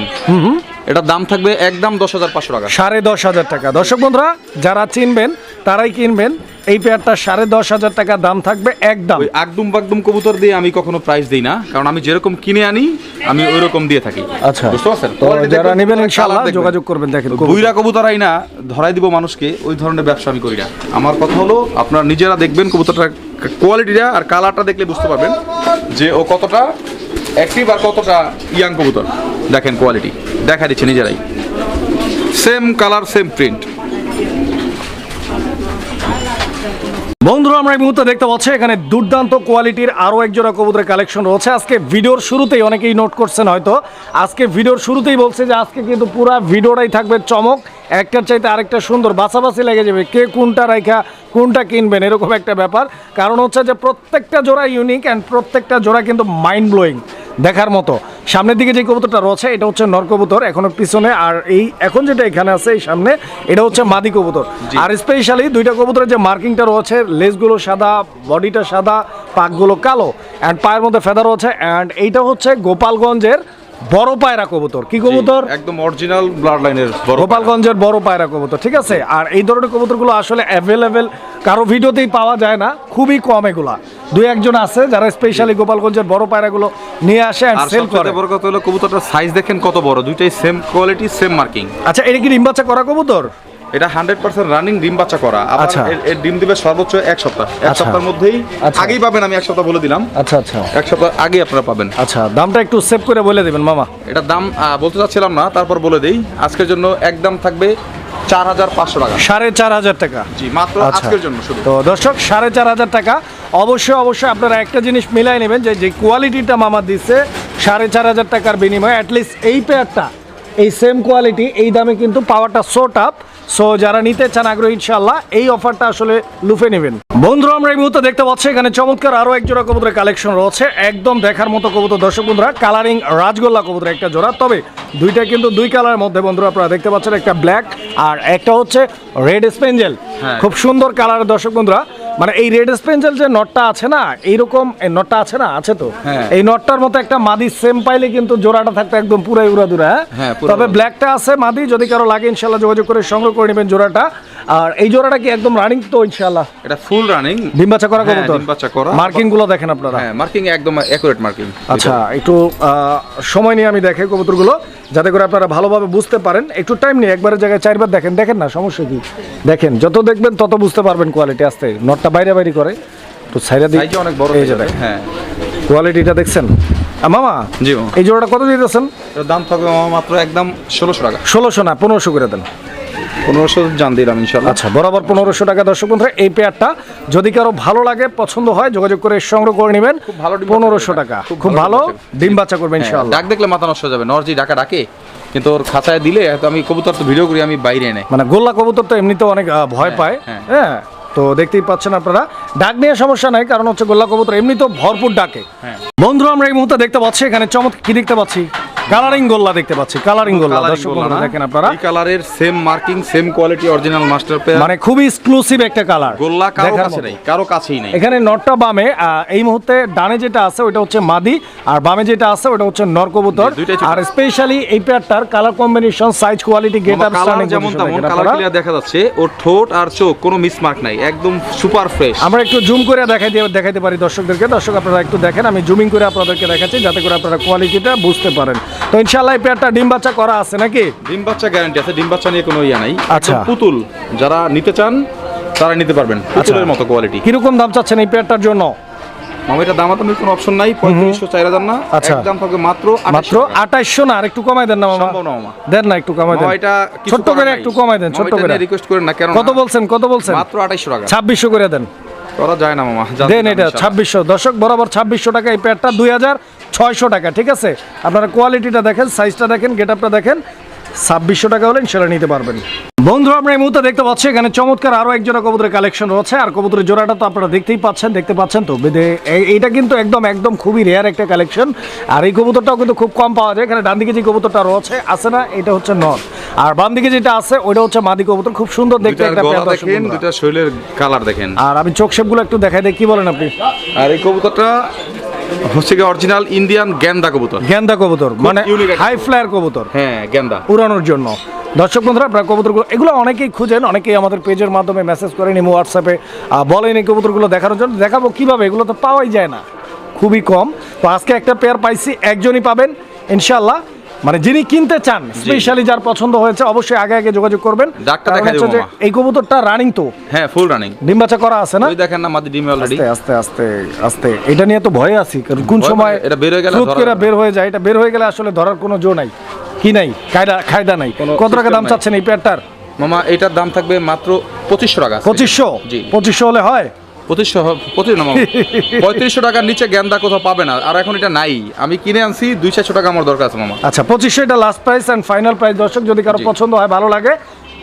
এটার দাম থাকবে একদম দশ হাজার পাঁচশো টাকা। সাড়ে দশ হাজার টাকা। দর্শক বন্ধুরা যারা চিনবেন তারাই কিনবেন। এই পেয়ারটা সাড়ে দশ হাজার টাকা দাম থাকবে একদম। একদম বাকদুম কবুতর দিয়ে আমি কখনো প্রাইস দিই না কারণ আমি যেরকম কিনে আনি আমি ওই রকম দিয়ে থাকি। আচ্ছা বুঝতে পারছেন? তো যারা নেবেন ইনশাআল্লাহ যোগাযোগ করবেন দেখেন। বুইরা কবুতর আই না ধরাই দিব মানুষকে ওই ধরনের ব্যবসা আমি করি না। আমার কথা হলো আপনারা নিজেরা দেখবেন কবুতরটার কোয়ালিটিটা আর কালারটা দেখলে বুঝতে পারবেন যে ও কতটা অ্যাক্টিভ আর কতটা ইয়াং কবুতর। দেখেন কোয়ালিটি দেখা দিচ্ছে নিজেরাই। সেম কালার সেম প্রিন্ট বন্ধুরা, আমরা এই মুহূর্তে দেখতে পাচ্ছি এখানে দুর্দান্ত কোয়ালিটির আরও একজোড়া কবুতরের কালেকশন রয়েছে। আজকে ভিডিওর শুরুতেই অনেকেই নোট করছেন হয়তো। আজকে ভিডিওর শুরুতেই বলছে যে আজকে কিন্তু পুরা ভিডিওটাই থাকবে চমক। একটার চাইতে আরেকটা সুন্দর বাছাবাছি লেগে যাবে কে কোনটা রাইখা কোনটা কিনবেন এরকম একটা ব্যাপার। কারণ হচ্ছে যে প্রত্যেকটা জোড়া ইউনিক অ্যান্ড প্রত্যেকটা জোড়া কিন্তু মাইন্ড ব্লোয়িং দেখার মতো। সামনের দিকে যে কবুতরটা রয়েছে এটা হচ্ছে নর কবুতর এখনও পিছনে। আর এই এখন যেটা এখানে আছে এই সামনে এটা হচ্ছে মাদি কবুতর। আর স্পেশালি দুইটা কবুতরের যে মার্কিংটা রয়েছে লেজগুলো সাদা বডিটা সাদা পাকগুলো কালো। অ্যান্ড পায়ের মধ্যে ফেদা রয়েছে। অ্যান্ড এইটা হচ্ছে গোপালগঞ্জের বড় পায়রা কবুতর। কি কবুতর? একদম অরিজিনাল ব্লাড লাইনের গোপালগঞ্জের বড় পায়রা কবুতর ঠিক আছে? আর এই ধরনের কবুতরগুলো আসলে অ্যাভেলেবেল কারও ভিডিওতেই পাওয়া যায় না খুবই কম এগুলা। দুই একজন আছে যারা স্পেশালি গোপালগঞ্জের বড় পায়রাগুলো নিয়ে আসে আর সেল করে। বড় কথা হলো কবুতরটার সাইজ দেখেন কত বড় দুইটাই সেম কোয়ালিটি সেম মার্কিং আচ্ছা এটা কি ডিম বাচ্চা করা কবুতর? এটা হান্ড্রেড পার্সেন্ট রানিং ডিম বাচ্চা করা। আচ্ছা। এর- ডিম দিবে সর্বোচ্চ এক সপ্তাহ। এক আচ্ছা। সপ্তাহের মধ্যেই আচ্ছা। আগেই পাবেন আমি এক সপ্তাহ বলে দিলাম। আচ্ছা আচ্ছা। এক সপ্তাহ আগে আপনারা পাবেন। আচ্ছা দামটা একটু সেভ করে বলে দেবেন মামা। এটার দাম বলতে চাচ্ছিলাম না তারপর বলে দেই। আজকের জন্য একদম থাকবে চার হাজার পাঁচশো টাকা। সাড়ে চার হাজার টাকা। জি মাত্র আচ্ছা। আজকের জন্য শুধু। তো দর্শক সাড়ে চার হাজার টাকা। অবশ্যই অবশ্যই আপনারা একটা জিনিস মিলাই নেবেন যে যে কোয়ালিটিটা মামা দিচ্ছে সাড়ে চার হাজার টাকার বিনিময়ে অ্যাটলিস্ট এই পেয়ারটা এই সেম কোয়ালিটি এই দামে কিন্তু পাওয়াটা শোট আপ সো যারা নিতে চান আগ্রহ ইনশাল্লাহ এই অফারটা আসলে লুফে নেবেন। বন্ধুরা আমরা এই মুহূর্তে দেখতে পাচ্ছি এখানে চমৎকার আরও এক জোড়া কবুতরের কালেকশন রয়েছে। একদম দেখার মতো কবুতর দর্শক বন্ধুরা কালারিং রাজগোল্লা কবুতর একটা জোড়া। তবে দুইটা কিন্তু দুই কালারের মধ্যে বন্ধুরা আপনারা দেখতে পাচ্ছেন একটা ব্ল্যাক আর একটা হচ্ছে রেড স্পেঞ্জেল হ্যাঁ। খুব সুন্দর কালারের দর্শক বন্ধুরা। মানে এই রেড স্পেঞ্জেল যে নটটা আছে না এইরকম এই নটটা আছে না আছে তো? হ্যাঁ। এই নটটার মতো একটা মাদি সেম পাইলে কিন্তু জোড়াটা থাকতো একদম পুরাই উড়াদুরা হ্যাঁ, তবে ব্ল্যাকটা আছে মাদি যদি কারও লাগে ইনশাল্লাহ যোগাযোগ করে সংগ্রহ করে নেবেন জোড়াটা। আর এই জোড়াটা কি একদম রানিং তো ইনশাল্লাহ এটা ফুল রানিং ডিম বাচ্চা করা হ্যাঁ, কবুতর? ডিম বাচ্চা করা। মার্কিংগুলো দেখেন আপনারা। হ্যাঁ মার্কিং একদম অ্যাকুরেট মার্কিং আচ্ছা একটু সময় নিয়ে আমি কবুতরগুলো যাতে করে আপনারা ভালোভাবে বুঝতে পারেন। একটু টাইম নিয়ে একবারের জায়গায় চারবার দেখেন দেখেন না সমস্যা কি? দেখেন যত দেখবেন তত বুঝতে পারবেন কোয়ালিটি আসতে নটটা বাইরে বাইরে করে তো সাইডা দিই সাইজে অনেক বড় হয়ে যাবে। হ্যাঁ। কোয়ালিটিটা দেখছেন? মামা জি। এই জোড়াটা কত দিতেছেন? এটার দাম থাকবে মামা মাত্র একদম ষোলোশো টাকা। ষোলোশো না পনেরোশো করে দেন। পনেরোশো জান দিলাম ইনশাল্লাহ। আচ্ছা বরাবর পনেরোশো টাকা দর্শক বন্ধুরা এই পেয়ারটা যদি কারও ভালো লাগে পছন্দ হয় যোগাযোগ করে সংগ্রহ করে নেবেন। খুব ভালো পনেরোশো টাকা খুব ভালো ডিম বাচ্চা ডিম বাচ্চা করবে হ্যাঁ, ডাক দেখলে মাথা নষ্ট হয়ে যাবে নরজি ডাকা ডাকে কিন্তু ওর খাঁচায় দিলে আমি কবুতর তো ভিডিও করি আমি বাইরে নেই মানে গোল্লা কবুতর তো এমনিতে অনেক ভয় হ্যাঁ, পায়। হ্যাঁ। তো দেখতেই পাচ্ছেন আপনারা। ডাক নিয়ে সমস্যা নাই কারণ হচ্ছে গোল্লা কবুতর এমনি তো ভরপুর ডাকে। হ্যাঁ। বন্ধু আমরা এই মুহূর্তে দেখতে পাচ্ছি এখানে চমৎকার কি দেখতে পাচ্ছি? কালারিং গোল্লা দেখতে পাচ্ছি কালারিং গোল্লা। দর্শক বন্ধুরা দেখেন আপনারা। এই কালারের same marking same quality original master pair মানে খুবই এক্সক্লুসিভ একটা কালার গোল্লা কারও কাছে নেই কারও কাছেই নাই। এখানে নটটা বামে এই মুহূর্তে ডানে যেটা আছে ওটা হচ্ছে মাদি আর বামে যেটা আছে ওটা হচ্ছে দুইটাই ছোট। আর স্পেশালি এই পেয়ারটার colour combination size quality get up যেমন তেমন কালার ক্লিয়ার দেখা যাচ্ছে ওর ঠোঁট আর চোখ কোনো মিসমার্ক নাই একদম সুপার ফ্রেশ আমরা একটু জুম করে দেখাই দিয়ে দেখাইতে পারি দর্শকদেরকে। দর্শক আপনারা একটু দেখেন আমি জুমিং করে আপনাদেরকে দেখাচ্ছি যাতে করে আপনারা কোয়ালিটিটা বুঝতে পারেন। তো ইনশাআল্লাহ এই পেয়ারটা ডিম বাচ্চা করা আছে নাকি? ডিম বাচ্চা গ্যারান্টি আছে ডিম বাচ্চা নিয়ে কোনো ইয়া নাই। আচ্ছা। পুতুল যারা নিতে চান তারা নিতে পারবেন পুতুলের মতো কোয়ালিটি কীরকম দাম চাচ্ছেন এই পেয়ারটার জন্য? মামা এটা দামাদামির কোনো অপশন নাই পঁয়ত্রিশশো চার হাজার না। আচ্ছা। থাকবে মাত্র মাত্র আঠাইশশো না আর একটু কমাই দেন না মামা। মামা। দেন না একটু কমাই দেন। এটা ছোট্ট করে একটু কমাই দেন ছোট্ট করে। রিকোয়েস্ট করেন না কেন কত বলছেন কত বলছেন? মাত্র আঠাইশশো টাকা। ছাব্বিশশো করে দেন। করা যায় না মামা দেন এটা। ছাব্বিশশো। দর্শক বরাবর ছাব্বিশশো টাকা এই প্যাডটা দুই হাজার ছয়শো টাকা ঠিক আছে? আপনারা কোয়ালিটিটা দেখেন সাইজটা দেখেন গেট আপটা দেখেন ছাব্বিশশো টাকা হলে সেটা নিতে পারবেন। বন্ধু আমরা এই মুহূর্তে দেখতে পাচ্ছি এখানে চমৎকার আরও এক জোড়া কবুতরের কালেকশন রয়েছে আর কবুতরের জোড়াটা তো আপনারা দেখতেই পাচ্ছেন দেখতে পাচ্ছেন তো? বেদে- এইটা কিন্তু একদম একদম খুবই রেয়ার একটা কালেকশন আর এই কবুতরটাও কিন্তু খুব কম পাওয়া যায় এখানে ডান দিকে যে কবুতরটা রয়েছে আছে না এটা হচ্ছে নর। আর বাম দিকে যেটা আছে ওইটা হচ্ছে মাদি কবুতর খুব সুন্দর দেখতে একটা দেখেন। দুইটা শৈলের কালার দেখেন। আর আমি চোখ শেপগুলো একটু দেখাই দিই কি বলেন আপনি? আর এই কবুতরটা হচ্ছে কি অরিজিনাল ইন্ডিয়ান গ্যান্দা কবুতর। গেন্দা কবুতর মানে হাই ফ্লায়ার কবুতর। হ্যাঁ গ্যান্দা উড়ানোর জন্য। দর্শক বন্ধুরা আপনার কবুতরগুলো এগুলো অনেকেই খুঁজেন অনেকেই আমাদের পেজের মাধ্যমে মেসেজ করেন ইমো হোয়াটসঅ্যাপে বলেন এই কবুতরগুলো দেখানোর জন্য। দেখাবো কীভাবে এগুলো তো পাওয়াই যায় না। খুবই কম। তো আজকে একটা পেয়ার পাইছি একজনই পাবেন ইনশাল্লাহ মানে যিনি কিনতে চান স্পেশালি যার পছন্দ হয়েছে অবশ্যই আগে আগে যোগাযোগ করবেন। ডাকটা কারণ দেখাই হচ্ছে দেবো যে মামা। এই কবুতরটা রানিং তো। হ্যাঁ ফুল রানিং ডিম বাচ্চা করা আছে না? ওই দেখেন না মাদি ডিম অলরেডি আস্তে আস্তে আস্তে আস্তে। এটা নিয়ে তো ভয় আছি কারণ কোন সময় মানে এটা বের হয়ে গেলে স্রোত ধরা করে বের হয়ে যায় এটা বের হয়ে গেলে আসলে ধরার কোনো জো নাই কি নাই কায়দা খায়দা নাই। কত টাকা দাম। চাচ্ছেন এই পেয়ারটার মামা এটার দাম থাকবে মাত্র পঁচিশশো টাকা। পঁচিশশো? জি। পঁচিশশো হলে হয়? পঁচিশশো হ- পঁচিশ না মামা। পঁয়ত্রিশশো টাকার নিচে গ্যান্দা কোথাও পাবে না। আর এখন এটা নাই। আমি কিনে আনছি দুই চারশো টাকা আমার দরকার আছে মামা। আচ্ছা পঁচিশশো এটা last price and final price দর্শক যদি কারও পছন্দ হয় ভালো লাগে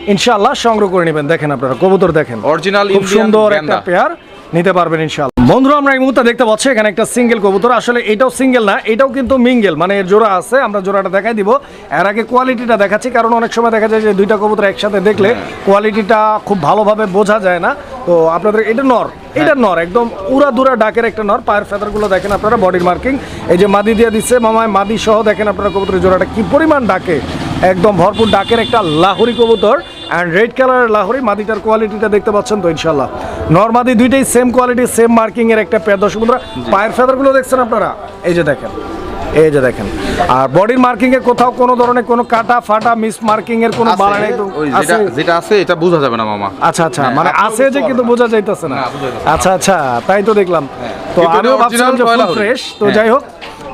ইনশাআল্লাহ সংগ্রহ করে নেবেন। দেখেন আপনারা কবুতর দেখেন। অরিজিনাল খুব সুন্দর একটা পেয়ার নিতে পারবেন ইনশাআল্লাহ। বন্ধুরা আমরা এই মুহূর্তে দেখতে পাচ্ছি এখানে একটা সিঙ্গেল কবুতর। আসলে এটাও সিঙ্গেল না এটাও কিন্তু মিঙ্গেল মানে এর জোড়া আছে আমরা জোড়াটা দেখাই দিব। এর আগে কোয়ালিটিটা দেখাচ্ছি কারণ অনেক সময় দেখা যায় যে দুইটা কবুতর একসাথে দেখলে কোয়ালিটিটা খুব ভালোভাবে বোঝা যায় না। তো আপনাদের এটা নর এটা নর একদম উড়া দুরা ডাকের একটা নর। পায়ের ফেদারগুলো দেখেন আপনারা বডির মার্কিং এই যে মাদি দিয়ে দিচ্ছে মামায় মাদি সহ দেখেন আপনারা কবুতরের জোড়াটা কি পরিমাণ ডাকে। একদম ভরপুর ডাকের একটা লাহোরি কবুতর। অ্যান্ড রেড কালারের লাহোরি মাদিটার কোয়ালিটিটা দেখতে পাচ্ছেন তো ইনশাল্লাহ নর্মাদি দুইটাই সেম কোয়ালিটি সেম মার্কিং এর একটা পেয়ার দর্শক বন্ধুরা পায়ের ফেদারগুলো দেখছেন আপনারা? এই যে দেখেন এই যে দেখেন। আর বডির মার্কিং এ কোথাও কোনো ধরনের কোনো কাটা ফাটা মিস মার্কিং এর কোনো বালা নেই তো? যেটা যেটা আছে এটা বোঝা যাবে না মামা। আচ্ছা আচ্ছা হ্যাঁ, মানে আছে যে কিন্তু বোঝা যাইতেছে না। আচ্ছা আচ্ছা তাই তো দেখলাম। তো কিন্তু আমিও ভাবছিলাম যে ফুল ফ্রেশ তো হ্যাঁ। যাই হোক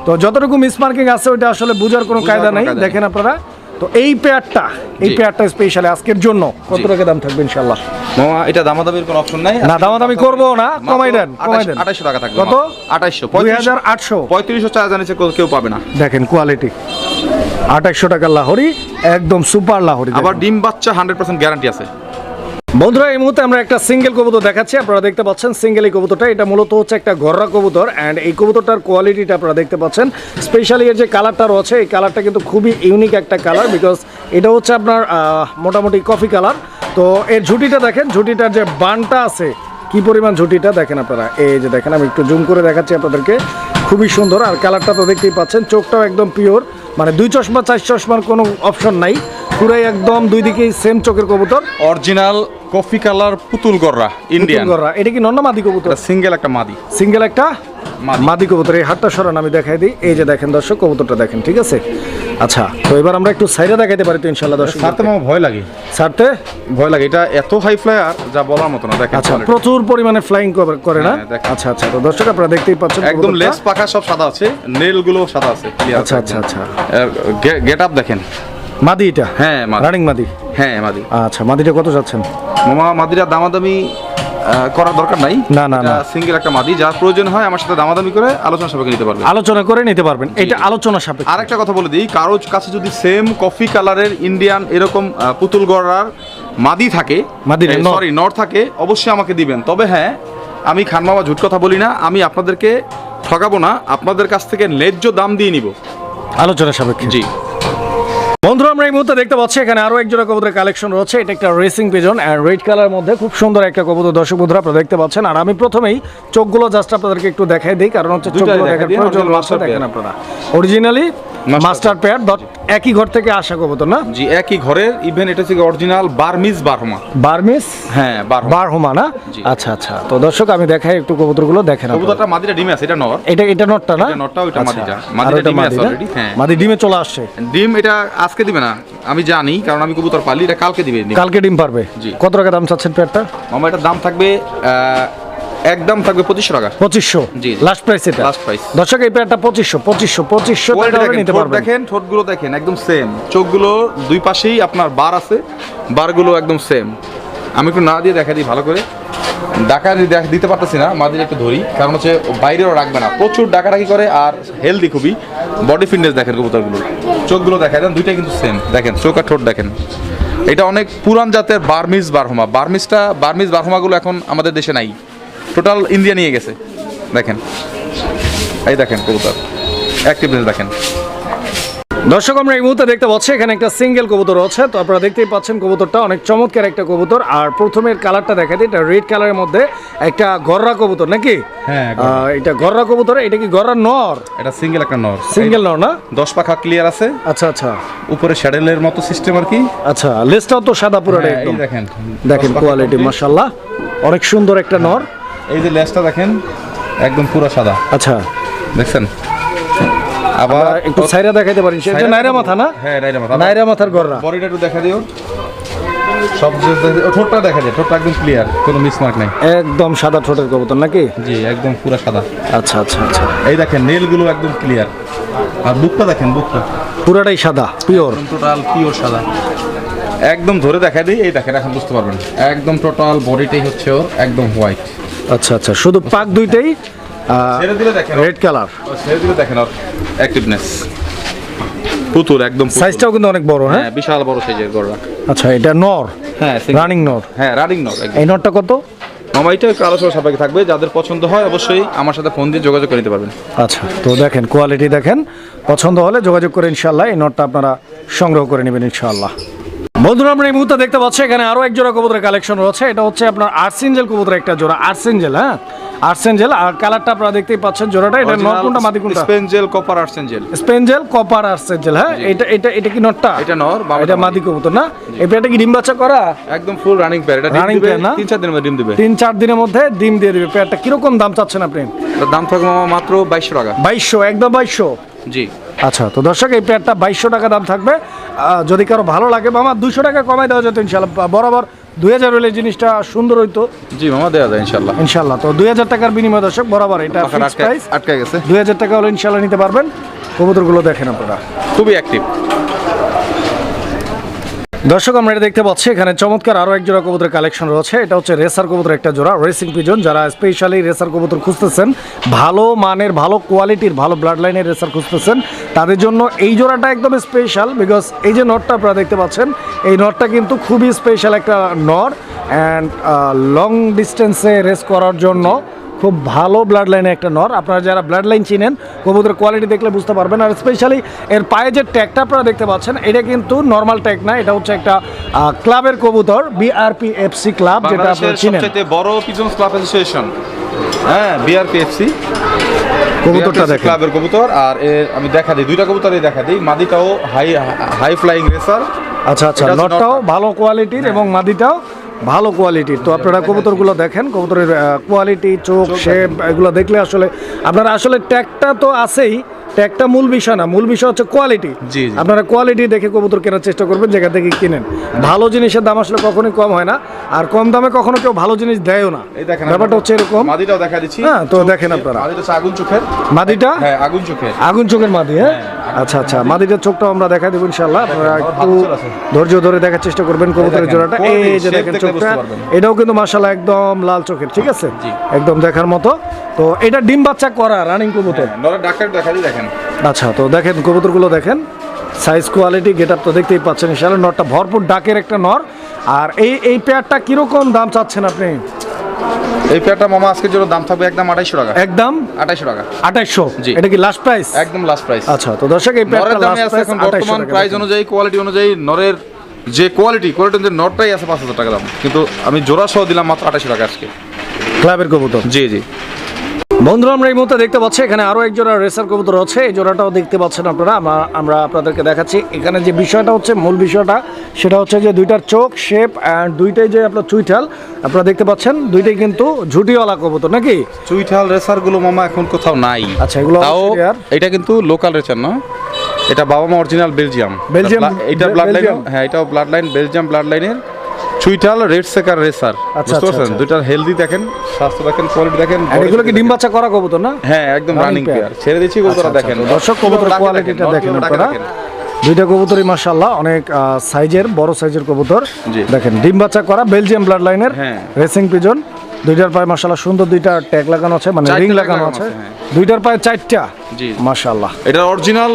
তো যতটুকু মিস মার্কিং আছে ওইটা আসলে বোঝার কোনো কায়দা নেই। দেখেন আপনারা তো এই পেয়ারটা এই পেয়ারটা স্পেশালি আজকের জন্য কত টাকা দাম থাকবে ইনশাআল্লাহ? মামা এটা দামাদামির কোনো অপশন নাই। না, দামাদামি করব না, কমাই দেন, কমাই দেন। 2800 টাকা থাকবে কত? আঠাশশো দুই হাজার আটশো। পঁয়ত্রিশশো চার হাজার নিচে কেউ- কেউ পাবে না। দেখেন কোয়ালিটি আঠাশশো টাকা লাহরি একদম সুপার লাহরি আবার ডিম বাচ্চা হান্ড্রেড পার্সেন্ট গ্যারান্টি আছে। বন্ধুরা, এই মুহূর্তে আমরা একটা সিঙ্গেল কবুতর দেখাচ্ছি। আপনারা দেখতে পাচ্ছেন সিঙ্গেল এই কবুতরটা। এটা মূলত হচ্ছে একটা ঘররা কবুতর অ্যান্ড এই কবুতরটার কোয়ালিটিটা আপনারা দেখতে পাচ্ছেন। স্পেশালি এর যে কালারটা রয়েছে, এই কালারটা কিন্তু খুবই ইউনিক একটা কালার বিকজ এটা হচ্ছে আপনার মোটামুটি কফি কালার তো এর ঝুটিটা দেখেন, ঝুটিটার যে বানটা আছে, কি পরিমাণ ঝুটিটা দেখেন আপনারা? এই যে দেখেন, আমি একটু জুম করে দেখাচ্ছি আপনাদেরকে। খুবই সুন্দর। আর কালারটা তো দেখতেই পাচ্ছেন, চোখটাও একদম পিওর মানে দুই চশমা, চার চশমার কোনো অপশন নাই। পুরাই একদম দুই দিকেই সেম চোখের কবুতর। অরিজিনাল কফি কালার পুতুল গররা ইন্ডিয়ান গররা। এটা কি নন্না মাদি কবুতর? সিঙ্গেল একটা মাদি। সিঙ্গেল একটা মাদি। মাদি কবুতর। এই হাতটা সরান আমি দেখাই দিই। এই যে দেখেন দর্শক কবুতরটা দেখেন ঠিক আছে? আচ্ছা তো এবার আমরা একটু সাইডে দেখাইতে পারি তো ইনশাল্লাহ দর্শক সারতে আমার ভয় লাগে। ছাড়তে? ভয় লাগে। এটা এত হাই ফ্লায়ার যা বলার মতো না দেখেন আচ্ছা প্রচুর পরিমাণে ফ্লাইং করে না? হ্যাঁ, দেখেন। আচ্ছা আচ্ছা তো দর্শক আপনারা দেখতেই পাচ্ছেন একদম লেস পাকা সব সাদা আছে নেলগুলো সাদা আছে আচ্ছা আচ্ছা আচ্ছা। গেট আপ দেখেন। মাদি এটা? হ্যাঁ রানিং মাদি? হ্যাঁ মাদি। আচ্ছা মাদিটা কত যাচ্ছেন? মামা মাদিরা দামাদামি করার দরকার নাই। না, না, না। সিঙ্গেল একটা মাদি যার প্রয়োজন হয় আমার সাথে দামাদামি করে আলোচনা সবাইকে নিতে পারবে আলোচনা করে নিতে পারবেন। এটা আলোচনা সাপেক্ষে। আর একটা কথা বলে দিই কারও কাছে যদি সেম কফি কালারের ইন্ডিয়ান এরকম পুতুল গড়ার মাদি থাকে মাদি। সরি নর। থাকে অবশ্যই আমাকে দিবেন। তবে হ্যাঁ আমি খান মামা ঝুট কথা বলি না আমি আপনাদেরকে ঠকাবো না আপনাদের কাছ থেকে ন্যায্য দাম দিয়ে নিব। আলোচনা সাপেক্ষে। জি। বন্ধুরা আমরা এই মুহূর্তে দেখতে পাচ্ছি এখানে আরও একজোড়া কবুতরের কালেকশন রয়েছে। এটা একটা racing pigeon and red colour মধ্যে খুব সুন্দর একটা কবুতর। দর্শক বন্ধুরা আপনারা দেখতে পাচ্ছেন। আর আমি প্রথমেই চোখগুলো জাস্ট আপনাদেরকে একটু দেখাই দিই কারণ হচ্ছে চোখগুলো দেখার প্রয়োজন দেখেন আপনারা। অরিজিনালি মাস্টার মাস্টার পেয়ার একই ঘর থেকে আসা কবুতর না? জি একই ঘরের। ইভেন এটা হচ্ছে অরিজিনাল বার্মিজ বারহমা বার্মিস হ্যাঁ বারহমা না? আচ্ছা আচ্ছা। তো দর্শক আমি দেখাই একটু কবুতরগুলো দেখেন। কবুতরটা মাদিটা ডিমে আছে এটা নর। এটা এটা নটটা না? এটা নটটা, ওইটা আচ্ছা। মাদিটা। মাদিটা ডিমে আছে already, হ্যাঁ। মাদি ডিমে চলে আসছে। ডিম এটা আজকে দিবে না আমি জানি কারণ আমি কবুতর পালি এটা কালকে দিবে কালকে ডিম পারবে। জি। কত টাকা দাম চাচ্ছেন পেয়ারটা? মামা এটার দাম থাকবে একদম থাকবে পঁচিশশো টাকা। পঁচিশশো? জি। লাস্ট প্রাইস এটা? Last price। দর্শক এই পেয়ারটা পঁচিশশো পঁচিশশো পঁচিশশো টাকা নিতে পারবেন। দেখেন ঠোঁটগুলো দেখেন একদম সেম চোখগুলো দুই পাশেই আপনার বার আছে বারগুলো একদম সেম আমি একটু না দিয়ে দেখা দিই ভালো করে। ডাকা দিতে পারতেছি না মাদির একটু ধরি কারণ হচ্ছে বাইরেও রাখবে না। প্রচুর ডাকাডাকি করে আর হেলদি খুবই। বডি ফিটনেস দেখেন কবুতরগুলো। চোখগুলো দেখা দেন দুইটাই কিন্তু সেম দেখেন চোখ আর ঠোঁট দেখেন। এটা অনেক পুরান জাতের বার্মিজ বারহমা। বার্মিজটা বার্মিজ বারহমাগুলো এখন আমাদের দেশে নাই। টোটাল ইন্ডিয়া নিয়ে গেছে। দেখেন। এই দেখেন কবুতর। অ্যাক্টিভনেস দেখেন। দর্শক আমরা এই মুহূর্তে দেখতে পাচ্ছি এখানে একটা সিঙ্গেল কবুতর আছে তো আপনারা দেখতেই পাচ্ছেন কবুতরটা অনেক চমৎকার একটা কবুতর। আর প্রথমের কালারটা দেখা দিই এটা রেড কালারের মধ্যে একটা গররা কবুতর নাকি? হ্যাঁ, আহ, এটা গররা কবুতর এটা কি গররা নর? এটা সিঙ্গেল একটা নর। সিঙ্গেল নর না? দশ পাখা ক্লিয়ার আছে। আচ্ছা আচ্ছা। উপরে শ্যাডেলের মতো সিস্টেম আর কি। আচ্ছা লেজটাও তো সাদা পুরোটা হ্যাঁ, একদম। দেখেন। দেখেন কোয়ালিটি। মাশাল্লাহ অনেক সুন্দর একটা নর। এই যে লেজটা দেখেন একদম পুরো সাদা। আচ্ছা। দেখছেন? আবার একটু সাইরা দেখাইতে পারি সেটা নাইরা মাথা না? হ্যাঁ নাইরা মাথা। নাইরা মাথার গররা বডিটা একটু দেখা দিও। সব যে ঠোঁটটা দেখা যায় ঠোঁটটা একদম ক্লিয়ার কোনো মিসমার্ক নাই। একদম সাদা ঠোঁটের কবুতর নাকি? জি একদম পুরো সাদা। আচ্ছা আচ্ছা আচ্ছা। এই দেখেন নেলগুলো একদম ক্লিয়ার আর বুকটা দেখেন বুকটা। পুরাটাই সাদা পিওর টোটাল পিওর সাদা। একদম ধরে দেখা দিই এই দেখেন এখন বুঝতে পারবেন। একদম টোটাল বডিটাই হচ্ছে ওর একদম হোয়াইট আচ্ছা আচ্ছা। শুধু পাক দুইটাই দেখেন। রেড কালার দেখেন অ্যাক্টিভনেস পুতুল একদম সাইজটাও কিন্তু অনেক বড় হ্যাঁ? হ্যাঁ বিশাল বড় সাইজের গররা। আচ্ছা এটা নর হ্যাঁ রানিং নর। হ্যাঁ রানিং নর এই নরটা কত? মামা এটা একটু আলোচনা সাপেক্ষে থাকবে। যাদের পছন্দ হয় অবশ্যই আমার সাথে ফোন দিয়ে যোগাযোগ করে নিতে পারবেন। আচ্ছা তো দেখেন কোয়ালিটি দেখেন। পছন্দ হলে যোগাযোগ করে ইনশাল্লাহ এই নটটা আপনারা সংগ্রহ করে নেবেন ইনশাল্লাহ বন্ধুরা আমরা এই মুহূর্তে দেখতে পাচ্ছি এখানে আরও এক জোড়া কবুতরের কালেকশন রয়েছে। এটা হচ্ছে আপনার আর্সেঞ্জেল কবুতর একটা জোড়া আর্সেঞ্জেল হ্যাঁ? আর্সেঞ্জেল আর কালারটা আপনারা দেখতেই পাচ্ছেন জোড়াটা। এটা নর কোনটা মাদি কোনটা স্পেনজেল কপার আর্সেঞ্জেল। স্পেঞ্জেল কপার আর্সেঞ্জেল হ্যাঁ? এটা এটা এটা কি নটটা? এটা নর, এটা মাদি। কবুতর না? এই পেয়ারটা কি ডিম বাচ্চা করা? একদম ফুল রানিং পেয়ার এটা Running দিবে না? তিন চার দিনের মধ্যে ডিম দিবে। তিন চার দিনের মধ্যে ডিম দিয়ে দিবে। পেয়ারটা কীরকম দাম চাচ্ছেন আপনি? দাম থাকবে মামা মাত্র বাইশশো টাকা। বাইশশো একদম বাইশশো। জি। আচ্ছা তো দর্শক এই প্যাডটা বাইশশো টাকা দাম থাকবে। যদি কারও ভালো লাগে মামা দুশো টাকা কমাই দেওয়া যেত ইনশাল্লাহ বরাবর দুই হাজার হলে জিনিসটা সুন্দর হইতো। জি মামা দেওয়া যায় ইনশাল্লাহ ইনশাল্লাহ তো দুই হাজার টাকার বিনিময় দর্শক বরাবর এটা ফিক্স প্রাইস আটকে গেছে। দুই হাজার টাকা হলে ইনশাল্লাহ নিতে পারবেন। কবুতরগুলো দেখেন আপনারা। খুবই অ্যাক্টিভ দর্শক, আমরা এটা দেখতে পাচ্ছি, এখানে চমৎকার আরও এক জোড়া কবুতরের কালেকশন রয়েছে। এটা হচ্ছে রেসার কবুতর একটা জোড়া রেসিং পিজন যারা স্পেশালি রেসার কবুতর খুঁজতেছেন, ভালো মানের, ভালো কোয়ালিটির ভালো ব্লাড লাইনের রেসার খুঁজতেছেন, তাদের জন্য এই জোড়াটা একদম স্পেশাল বিকজ এই যে নটটা আপনারা দেখতে পাচ্ছেন, এই নটটা কিন্তু খুবই স্পেশাল একটা নট অ্যান্ড লং ডিস্টেন্সে রেস করার জন্য খুব ভালো ব্লাড লাইনের একটা নর। আপনারা যারা ব্লাড লাইন চিনেন কবুতরের কোয়ালিটি দেখলে বুঝতে পারবেন। আর স্পেশালি এর পায়ে যে ট্যাগটা আপনারা দেখতে পাচ্ছেন এটা কিন্তু নর্মাল ট্যাগ না এটা হচ্ছে একটা ক্লাবের কবুতর বিআরপি এফসি ক্লাব যেটা আপনারা চিনেন। বড় পিজন্স ক্লাব অ্যাসোসিয়েশন হ্যাঁ বিআরপিএফসি কবুতরটা দেখেন। ক্লাবের কবুতর আর এর আমি দেখা দিই দুইটা কবুতরই দেখা দিই মাদিটাও হাই হাই ফ্লাইং রেসার আচ্ছা আচ্ছা নটটাও ভালো কোয়ালিটির এবং মাদিটাও ভালো কোয়ালিটির তো আপনারা কবুতরগুলো দেখেন কবুতরের কোয়ালিটি চোখ শেপ এগুলো দেখলে আসলে আপনারা আসলে ট্যাগটা তো আছেই ট্যাগটা মূল বিষয় না মূল বিষয় হচ্ছে কোয়ালিটি। আপনারা কোয়ালিটি দেখে কবুতর কেনার চেষ্টা করবেন যেখান থেকে কিনেন। ভালো জিনিসের দাম আসলে কখনোই কম হয় না আর কম দামে কখনো কেউ ভালো জিনিস দেয়ও না। ব্যাপারটা হচ্ছে এরকম। মাদিটাও দেখা দিচ্ছি। হ্যাঁ, তো দেখেন আপনারা। আগুন চোখের। মাদিটা? হ্যাঁ আগুন চোখের। আগুন চোখের মাদি হ্যাঁ? আচ্ছা আচ্ছা মাদিটার চোখটাও আমরা দেখা দেবো ইনশাল্লাহ আপনারা একটু ধৈর্য ধরে দেখার চেষ্টা করবেন কবুতরের জোড়াটা। এই যে দেখেন চোখটা এটাও কিন্তু মাশাল্লাহ একদম লাল চোখের ঠিক আছে? একদম দেখার মতো। তো এটা ডিম বাচ্চা করা রানিং কবুতর। ডাক্তার দেখেন। আচ্ছা তো দেখেন কবুতরগুলো দেখেন। সাইজ কোয়ালিটি গেট আপ তো দেখতেই পাচ্ছেন ইনশাল্লাহ নরটা ভরপুর ডাকের একটা নর। আর এই এই পেয়ারটা কীরকম দাম চাচ্ছেন আপনি? এই পেয়ারটা মামা আজকের জন্য দাম থাকবে একদম আড়াইশো টাকা। একদম? আড়াইশো টাকা। আঠাইশশো? জি। এটা কি লাস্ট প্রাইস একদম লাস্ট প্রাইস আচ্ছা তো দর্শক এই পেয়ারটা লাস্ট প্রাইস এখন বর্তমান প্রাইস অনুযায়ী কোয়ালিটি অনুযায়ী নরের যে কোয়ালিটি কোয়ালিটি অনুযায়ী নরটাই আছে পাঁচ হাজার টাকা দাম। কিন্তু আমি জোড়া সহ দিলাম মাত্র আঠাইশো টাকা আজকে। ক্লাবের কবুতর? জি জি। বন্ধুরা আমরা এই মুহূর্তে দেখতে পাচ্ছি এখানে আরও এক জোড়া রেসার কবুতর আছে। এই জোড়াটাও দেখতে পাচ্ছেন আপনারা। আমরা আমরা আপনাদেরকে দেখাচ্ছি। এখানে যে বিষয়টা হচ্ছে মূল বিষয়টা সেটা হচ্ছে যে দুইটার চোখ শেপ অ্যান্ড দুইটাই যে আপনার চুইঠাল আপনারা দেখতে পাচ্ছেন দুইটাই কিন্তু ঝুটিওয়ালা কবুতর নাকি? চুইঠাল রেসারগুলো মামা এখন কোথাও নাই। আচ্ছা, এগুলো। এটা কিন্তু লোকাল রেসার না? এটা বাবা মা অরিজিনাল বেলজিয়াম বেলজিয়াম, এটা ব্লাড লাইন হ্যাঁ এটাও ব্লাড লাইন বেলজিয়াম ব্লাড লাইনের চুইঠাল রেড সেকার রেসার। আচ্ছা, বুঝতে আচ্ছা, পারছেন? আচ্ছা। দুইটার হেলদি দেখেন স্বাস্থ্য দেখেন কোয়ালিটি দেখেন এগুলো কি ডিম বাচ্চা করা কবুতর না? হ্যাঁ একদম রানিং পেয়ার ছেড়ে দিচ্ছি কবুতরা দেখেন। দর্শক কবুতরের ডাকে কোয়ালিটিটা দেখেন আপনারা। দুইটা কবুতরই মাশাআল্লাহ অনেক সাইজের বড় সাইজের কবুতর। জি। দেখেন ডিম বাচ্চা করা বেলজিয়াম ব্লাড লাইনের। রেসিং পিজন দুইটার পায়ে মাশাআল্লাহ সুন্দর দুইটা ট্যাগ লাগানো আছে মানে রিং লাগানো আছে, হ্যাঁ। দুইটার পায়ে চারটা জি। মাশাআল্লাহ। এটা অরিজিনাল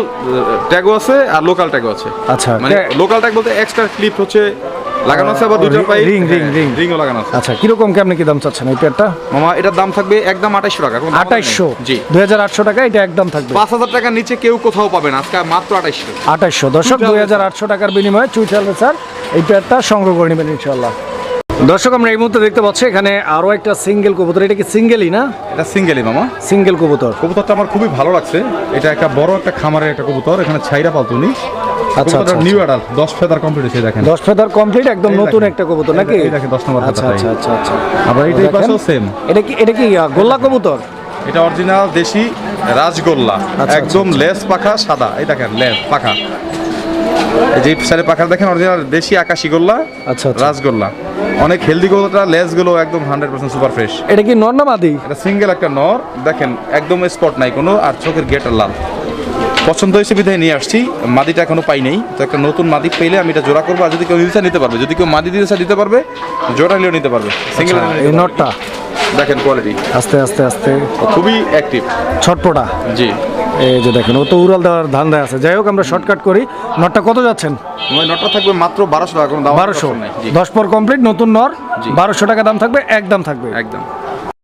ট্যাগও আছে আর লোকাল ট্যাগও আছে। আচ্ছা, মানে লোকাল ট্যাগ বলতে এক্সট্রা ক্লিপ হচ্ছে লাগানো আছে আবার পায়ে ring, ring, ring। রিংও লাগানো আছে। আচ্ছা কীরকম কেমনি কি দাম চাচ্ছেন এই পেয়ারটা? মামা এটার দাম থাকবে একদম আঠাইশশো টাকা আঠাইশশো? জি। দুই হাজার আটশো টাকা এটা একদম থাকবে। পাঁচ হাজার টাকার নিচে কেউ কোথাও পাবে না আজকে মাত্র আঠাইশশো। আঠাইশশো। দর্শক দুই হাজার আটশো টাকার বিনিময়ে স্যার এই পেয়ারটা সংগ্রহ করে নেবেন ইনশাল্লাহ দর্শক আমরা এই মুহূর্তে দেখতে পাচ্ছি এখানে আরও একটা সিঙ্গেল কবুতর। এটা কি সিঙ্গেলই না? এটা সিঙ্গেলই মামা। সিঙ্গেল কবুতর। কবুতরটা আমার খুবই ভালো লাগছে। এটা একটা বড় একটা খামারের একটা কবুতর এখানে ছাইরা পালতুনি। আচ্ছা, আচ্ছা, নিউ অ্যাডাল দশ ফেদার কমপ্লিট হয়েছে দেখেন। দশ ফেদার কমপ্লিট একদম নতুন একটা কবুতর নাকি? এই দেখেন, দশ নম্বর আচ্ছা আচ্ছা আচ্ছা আচ্ছা। আবার এইটাই পাশেও সেম এটা কি এটা কি গোল্লা কবুতর? এটা অরিজিনাল দেশি রাজগোল্লা আচ্ছা, একদম লেস পাখা সাদা। এই দেখেন লেস পাখা। যে সাইডে পাখা দেখেন অরিজিনাল দেশি আকাশি গোল্লা আচ্ছা আচ্ছা। রাজগোল্লা। অনেক হেলদি গোল্লাটা লেসগুলো একদম হান্ড্রেড পার্সেন্ট সুপার ফ্রেশ এটা কি নর না মাদি? এটা সিঙ্গেল একটা নর দেখেন একদম স্পট নাই কোনো আর চোখের গেটার লাল। পছন্দ হয়েছে বিধায় নিয়ে আসছি। মাদিটা এখনও পাই নাই। তো একটা নতুন মাদি পেলে আমি এটা জোড়া করব। আর যদি কেউ দিতে নিতে পারবে। যদি কেউ মাদি দিতে দিতে পারবে। জোড়া নিলেও নিতে পারবে। সিঙ্গেল আচ্ছা, এই নটটা দেখেন কোয়ালিটি আস্তে আস্তে আস্তে। খুবই অ্যাক্টিভ ছটপটা? জি। এই যে দেখেন ও তো উড়াল দেওয়ার ধান্দায় আছে। যাই হোক আমরা শর্টকাট করি। নটটা কত যাচ্ছেন? নটটা থাকবে মাত্র বারোশো টাকা। কোনো দাম বারোশো। দশ পর কমপ্লিট নতুন নর। বারোশো টাকা দাম থাকবে একদম থাকবে। একদম।